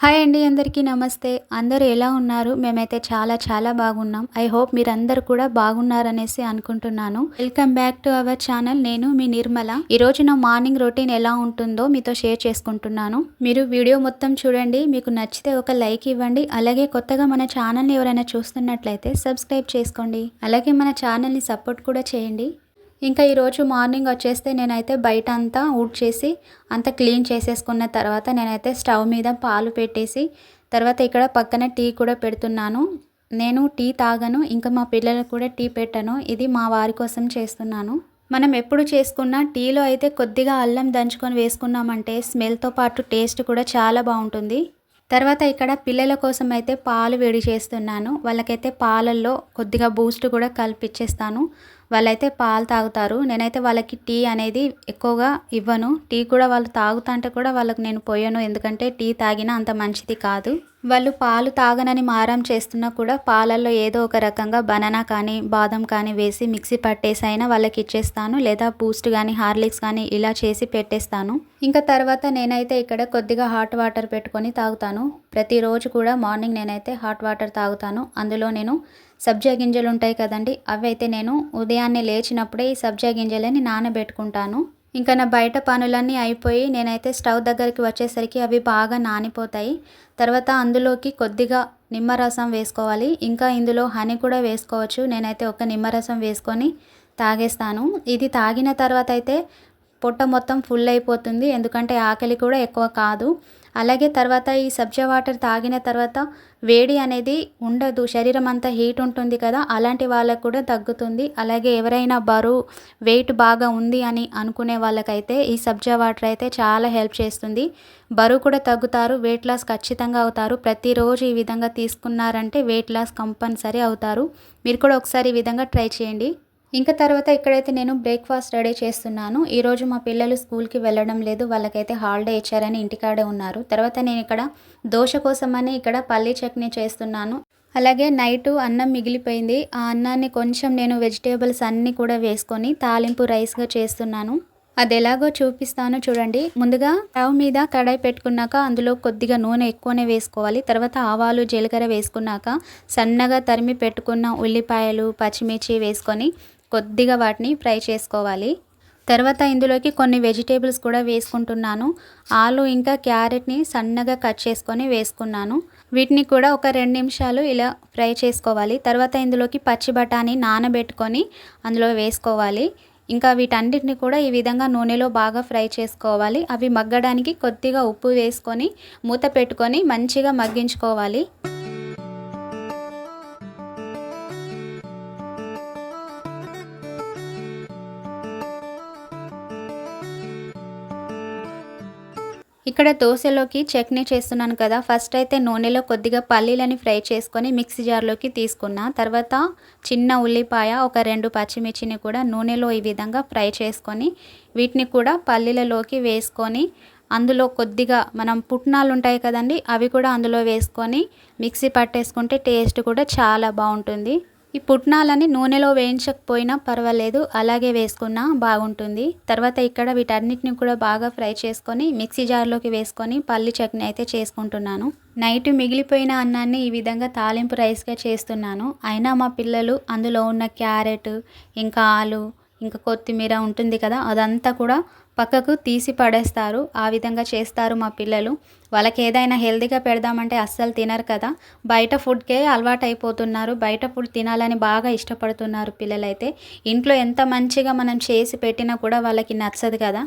Hi అండి అందరికీ నమస్తే. అందరూ ఎలా ఉన్నారు? మేమైతే చాలా చాలా బాగున్నాం. ఐ హోప్ మీరందరూ కూడా బాగున్నారనేసి అనుకుంటున్నాను. Welcome back to our channel. నేను మీ నిర్మల. ఈ నా మార్నింగ్ రొటీన్ ఎలా ఉంటుందో మీతో షేర్ చేసుకుంటున్నాను. మీరు వీడియో మొత్తం చూడండి. మీకు నచ్చితే ఒక లైక్ ఇవ్వండి. అలాగే కొత్తగా మన ఛానల్ని ఎవరైనా చూస్తున్నట్లయితే సబ్స్క్రైబ్ చేసుకోండి. అలాగే మన ఛానల్ని సపోర్ట్ కూడా చేయండి. ఇంకా ఈరోజు మార్నింగ్ వచ్చేస్తే నేనైతే బయట అంతా ఊడ్ చేసి అంతా క్లీన్ చేసేసుకున్న తర్వాత నేనైతే స్టవ్ మీద పాలు పెట్టేసి తర్వాత ఇక్కడ పక్కన టీ కూడా పెడుతున్నాను. నేను టీ తాగను ఇంకా మా పిల్లలకు కూడా టీ పెట్టను. ఇది మా వారి కోసం చేస్తున్నాను. మనం ఎప్పుడు చేసుకున్న టీలో అయితే కొద్దిగా అల్లం దంచుకొని వేసుకున్నామంటే స్మెల్తో పాటు టేస్ట్ కూడా చాలా బాగుంటుంది. తర్వాత ఇక్కడ పిల్లల కోసం అయితే పాలు వేడి చేస్తున్నాను. వాళ్ళకైతే పాలల్లో కొద్దిగా బూస్ట్ కూడా కలిపిచ్చేస్తాను వాళ్ళైతే పాలు తాగుతారు. నేనైతే వాళ్ళకి టీ అనేది ఎక్కువగా ఇవ్వను. టీ కూడా వాళ్ళు తాగుతా అంటే కూడా వాళ్ళకి నేను పోయాను. ఎందుకంటే టీ తాగినా అంత మంచిది కాదు. వాళ్ళు పాలు తాగనని మారం చేస్తున్నా కూడా పాలల్లో ఏదో ఒక రకంగా బనానా కానీ బాదం కానీ వేసి మిక్సీ పట్టేసి అయినా వాళ్ళకి ఇచ్చేస్తాను లేదా బూస్ట్ కానీ హార్లిక్స్ కానీ ఇలా చేసి పెట్టేస్తాను. ఇంకా తర్వాత నేనైతే ఇక్కడ కొద్దిగా హాట్ వాటర్ పెట్టుకొని తాగుతాను. ప్రతిరోజు కూడా మార్నింగ్ నేనైతే హాట్ వాటర్ తాగుతాను. అందులో నేను సబ్జా గింజలు ఉంటాయి కదండి అవి అయితే నేను ఉదయాన్నే లేచినప్పుడే ఈ సబ్జా గింజలని నానబెట్టుకుంటాను. ఇంకా నా బయట పనులన్నీ అయిపోయి నేనైతే స్టవ్ దగ్గరికి వచ్చేసరికి అవి బాగా నానిపోతాయి. తర్వాత అందులోకి కొద్దిగా నిమ్మరసం వేసుకోవాలి. ఇంకా ఇందులో హనీ కూడా వేసుకోవచ్చు. నేనైతే ఒక నిమ్మరసం వేసుకొని తాగేస్తాను. ఇది తాగిన తర్వాత అయితే పొట్ట మొత్తం ఫుల్ అయిపోతుంది. ఎందుకంటే ఆకలి కూడా ఎక్కువ కాదు. అలాగే తర్వాత ఈ సబ్జా వాటర్ తాగిన తర్వాత వేడి అనేది ఉండదు. శరీరం అంతా హీట్ ఉంటుంది కదా అలాంటి వాళ్ళకు కూడా తగ్గుతుంది. అలాగే ఎవరైనా బరువు వెయిట్ బాగా ఉంది అని అనుకునే వాళ్ళకైతే ఈ సబ్జా వాటర్ అయితే చాలా హెల్ప్ చేస్తుంది. బరువు కూడా తగ్గుతారు వెయిట్ లాస్ ఖచ్చితంగా అవుతారు. ప్రతిరోజు ఈ విధంగా తీసుకున్నారంటే వెయిట్ లాస్ కంపల్సరీ అవుతారు. మీరు కూడా ఒకసారి ఈ విధంగా ట్రై చేయండి. ఇంకా తర్వాత ఇక్కడైతే నేను బ్రేక్ఫాస్ట్ రెడీ చేస్తున్నాను. ఈరోజు మా పిల్లలు స్కూల్కి వెళ్ళడం లేదు. వాళ్ళకైతే హాలిడే ఇచ్చారని ఇంటికాడే ఉన్నారు. తర్వాత నేను ఇక్కడ దోశ కోసమని ఇక్కడ పల్లీ చట్నీ చేస్తున్నాను. అలాగే నైట్ అన్నం మిగిలిపోయింది. ఆ అన్నాన్ని కొంచెం నేను వెజిటేబుల్స్ అన్నీ కూడా వేసుకొని తాలింపు రైస్గా చేస్తున్నాను. అది ఎలాగో చూపిస్తాను చూడండి. ముందుగా స్టవ్ మీద కడాయి పెట్టుకున్నాక అందులో కొద్దిగా నూనె ఎక్కువనే వేసుకోవాలి. తర్వాత ఆవాలు జీలకర్ర వేసుకున్నాక సన్నగా తరిమి పెట్టుకున్న ఉల్లిపాయలు పచ్చిమిర్చి వేసుకొని కొద్దిగా వాటిని ఫ్రై చేసుకోవాలి. తర్వాత ఇందులోకి కొన్ని వెజిటేబుల్స్ కూడా వేసుకుంటున్నాను. ఆలు ఇంకా క్యారెట్ని సన్నగా కట్ చేసుకొని వేసుకున్నాను. వీటిని కూడా ఒక రెండు నిమిషాలు ఇలా ఫ్రై చేసుకోవాలి. తర్వాత ఇందులోకి పచ్చి బఠానీ నానబెట్టుకొని అందులో వేసుకోవాలి. ఇంకా వీటన్నిటిని కూడా ఈ విధంగా నూనెలో బాగా ఫ్రై చేసుకోవాలి. అవి మగ్గడానికి కొద్దిగా ఉప్పు వేసుకొని మూత పెట్టుకొని మంచిగా మగ్గించుకోవాలి. ఇక్కడ దోశలోకి చట్నీ చేస్తున్నాను కదా. ఫస్ట్ అయితే నూనెలో కొద్దిగా పల్లీలని ఫ్రై చేసుకొని మిక్సీ జార్లోకి తీసుకున్నా. తర్వాత చిన్న ఉల్లిపాయ ఒక రెండు పచ్చిమిర్చిని కూడా నూనెలో ఈ విధంగా ఫ్రై చేసుకొని వీటిని కూడా పల్లీలలోకి వేసుకొని అందులో కొద్దిగా మనం పుట్నాలు ఉంటాయి కదండి అవి కూడా అందులో వేసుకొని మిక్సీ పట్టేసుకుంటే టేస్ట్ కూడా చాలా బాగుంటుంది. ఈ పుట్నాలని నూనెలో వేయించకపోయినా పర్వాలేదు అలాగే వేసుకున్నా బాగుంటుంది. తర్వాత ఇక్కడ వీటన్నిటిని కూడా బాగా ఫ్రై చేసుకొని మిక్సీ జార్లోకి వేసుకొని పల్లి చట్నీ అయితే చేసుకుంటున్నాను. నైట్ మిగిలిపోయిన అన్నాన్ని ఈ విధంగా తాలింపు రైస్గా చేస్తున్నాను. అయినా మా పిల్లలు అందులో ఉన్న క్యారెట్ ఇంకా ఆలు ఇంకా కొత్తిమీర ఉంటుంది కదా అదంతా కూడా పక్కకు తీసి పడేస్తారు. ఆ విధంగా చేస్తారు మా పిల్లలు. వాళ్ళకి ఏదైనా హెల్తీగా పెడదామంటే అస్సలు తినరు కదా. బయట ఫుడ్కే అలవాటు అయిపోతున్నారు బయట ఫుడ్ తినాలని బాగా ఇష్టపడుతున్నారు పిల్లలైతే. ఇంట్లో ఎంత మంచిగా మనం చేసి పెట్టినా కూడా వాళ్ళకి నచ్చదు కదా.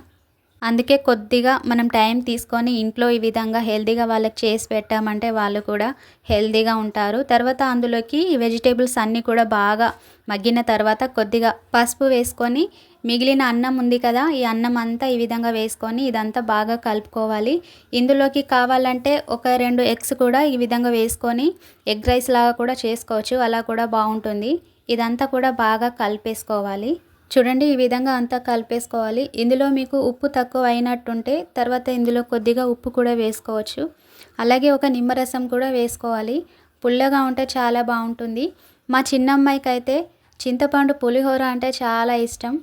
అందుకే కొద్దిగా మనం టైం తీసుకొని ఇంట్లో ఈ విధంగా హెల్తీగా వాళ్ళకి చేసి పెట్టామంటే వాళ్ళు కూడా హెల్తీగా ఉంటారు. తర్వాత అందులోకి వెజిటేబుల్స్ అన్నీ కూడా బాగా మగ్గిన తర్వాత కొద్దిగా పసుపు వేసుకొని మిగిలిన అన్నం ఉంది కదా ఈ అన్నం అంతా ఈ విధంగా వేసుకొని ఇదంతా బాగా కలుపుకోవాలి. ఇందులోకి కావాలంటే ఒక రెండు ఎగ్స్ కూడా ఈ విధంగా వేసుకొని ఎగ్ రైస్ లాగా కూడా చేసుకోవచ్చు. అలా కూడా బాగుంటుంది. ఇదంతా కూడా బాగా కలిపేసుకోవాలి. చూడండి ఈ విధంగా అంతా కలిపేసుకోవాలి. ఇందులో మీకు ఉప్పు తక్కువ అయినట్టుంటే తర్వాత ఇందులో కొద్దిగా ఉప్పు కూడా వేసుకోవచ్చు. అలాగే ఒక నిమ్మరసం కూడా వేసుకోవాలి. పుల్లగా ఉంటే చాలా బాగుంటుంది. మా చిన్నమ్మాయికి అయితే చింతపండు పులిహోర అంటే చాలా ఇష్టం.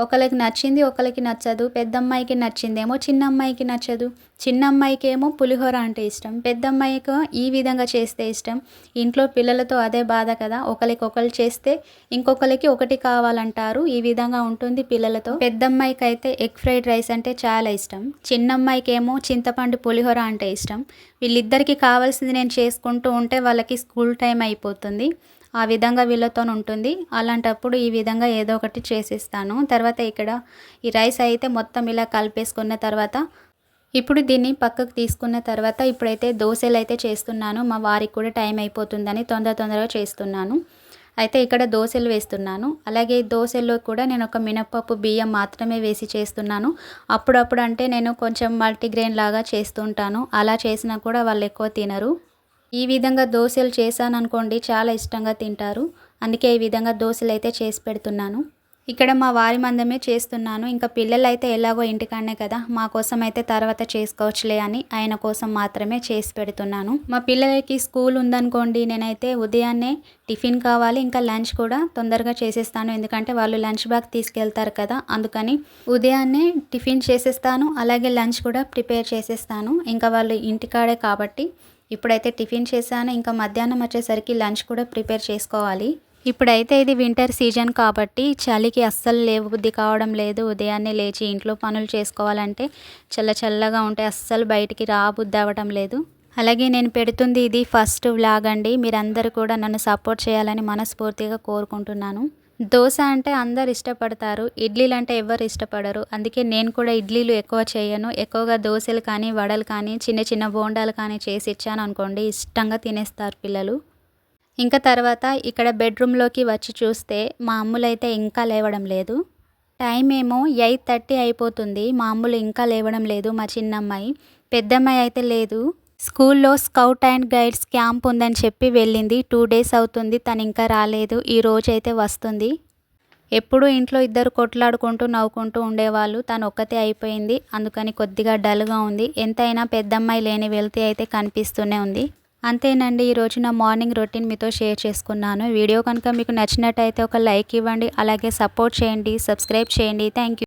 ఒకరికి నచ్చింది ఒకరికి నచ్చదు. పెద్ద అమ్మాయికి నచ్చిందేమో చిన్న అమ్మాయికి నచ్చదు. చిన్న అమ్మాయికి ఏమో పులిహోర అంటే ఇష్టం. పెద్ద అమ్మాయికి ఈ విధంగా చేస్తే ఇష్టం. ఇంట్లో పిల్లలతో అదే బాధ కదా. ఒకరికి ఒకరు చేస్తే ఇంకొకరికి ఒకటి కావాలంటారు. ఈ విధంగా ఉంటుంది పిల్లలతో. పెద్ద అమ్మాయికి అయితే ఎగ్ ఫ్రైడ్ రైస్ అంటే చాలా ఇష్టం. చిన్న అమ్మాయికి ఏమో చింతపండు పులిహోర అంటే ఇష్టం. వీళ్ళిద్దరికీ కావాల్సింది నేను చేసుకుంటూ ఉంటే వాళ్ళకి స్కూల్ టైం అయిపోతుంది. ఆ విధంగా వీళ్ళతో ఉంటుంది. అలాంటప్పుడు ఈ విధంగా ఏదో ఒకటి చేసిస్తాను. తర్వాత ఇక్కడ ఈ రైస్ అయితే మొత్తం ఇలా కలిపేసుకున్న తర్వాత ఇప్పుడు దీన్ని పక్కకు తీసుకున్న తర్వాత ఇప్పుడైతే దోశలు అయితే చేస్తున్నాను. మా వారికి కూడా టైం అయిపోతుందని తొందర తొందరగా చేస్తున్నాను. అయితే ఇక్కడ దోశలు వేస్తున్నాను. అలాగే దోశల్లో కూడా నేను ఒక మినప్పప్పు బియ్యం మాత్రమే వేసి చేస్తున్నాను. అప్పుడప్పుడు అంటే నేను కొంచెం మల్టీగ్రెయిన్ లాగా చేస్తుంటాను అలా చేసినా కూడా వాళ్ళు ఎక్కువ తినరు. ఈ విధంగా దోశలు చేశాను అనుకోండి చాలా ఇష్టంగా తింటారు. అందుకే ఈ విధంగా దోశలు అయితే చేసి పెడుతున్నాను. ఇక్కడ మా వారి మందమే చేస్తున్నాను. ఇంకా పిల్లలు అయితే ఎలాగో ఇంటికాడనే కదా మా కోసం అయితే తర్వాత చేసుకోవచ్చులే అని ఆయన కోసం మాత్రమే చేసి పెడుతున్నాను. మా పిల్లలకి స్కూల్ ఉందనుకోండి నేనైతే ఉదయాన్నే టిఫిన్ కావాలి ఇంకా లంచ్ కూడా తొందరగా చేసేస్తాను. ఎందుకంటే వాళ్ళు లంచ్ బ్యాగ్ తీసుకెళ్తారు కదా అందుకని ఉదయాన్నే టిఫిన్ చేసేస్తాను అలాగే లంచ్ కూడా ప్రిపేర్ చేసేస్తాను. ఇంకా వాళ్ళు ఇంటికాడే కాబట్టి ఇప్పుడైతే టిఫిన్ చేశాను ఇంకా మధ్యాహ్నం వచ్చేసరికి లంచ్ కూడా ప్రిపేర్ చేసుకోవాలి. ఇప్పుడైతే ఇది వింటర్ సీజన్ కాబట్టి చలికి అస్సలు లేవు బుద్ధి కావడం లేదు. ఉదయాన్నే లేచి ఇంట్లో పనులు చేసుకోవాలంటే చల్ల చల్లగా ఉంటే అస్సలు బయటికి రాబుద్ది అవ్వడం లేదు. అలాగే నేను పెడుతుంది ఇది ఫస్ట్ వ్లాగ్ అండి. మీరందరూ కూడా నన్ను సపోర్ట్ చేయాలని మనస్ఫూర్తిగా కోరుకుంటున్నాను. దోశ అంటే అందరు ఇష్టపడతారు ఇడ్లీలు అంటే ఎవరు ఇష్టపడరు. అందుకే నేను కూడా ఇడ్లీలు ఎక్కువ చేయను. ఎక్కువగా దోశలు కానీ వడలు కానీ చిన్న చిన్న బోండాలు కానీ చేసి ఇచ్చాను అనుకోండి ఇష్టంగా తినేస్తారు పిల్లలు. ఇంకా తర్వాత ఇక్కడ బెడ్రూమ్లోకి వచ్చి చూస్తే మా అమ్ములైతే ఇంకా లేవడం లేదు. టైం ఏమో ఎయిట్ థర్టీ అయిపోతుంది. మా అమ్ములు ఇంకా లేవడం లేదు మా చిన్నమ్మాయి. పెద్దమ్మాయి అయితే లేదు. స్కూల్లో స్కౌట్ అండ్ గైడ్స్ క్యాంప్ ఉందని చెప్పి వెళ్ళింది. టూ డేస్ అవుతుంది తను ఇంకా రాలేదు. ఈ రోజైతే వస్తుంది. ఎప్పుడు ఇంట్లో ఇద్దరు కొట్లాడుకుంటూ నవ్వుకుంటూ ఉండేవాళ్ళు. తను ఒక్కతే అయిపోయింది. అందుకని కొద్దిగా డల్గా ఉంది. ఎంతైనా పెద్దమ్మాయి లేని వెళ్తే అయితే కనిపిస్తూనే ఉంది. అంతేనండి ఈరోజు నా మార్నింగ్ రొటీన్ మీతో షేర్ చేసుకున్నాను. వీడియో కనుక మీకు నచ్చినట్టయితే ఒక లైక్ ఇవ్వండి. అలాగే సపోర్ట్ చేయండి సబ్స్క్రైబ్ చేయండి. Thank you.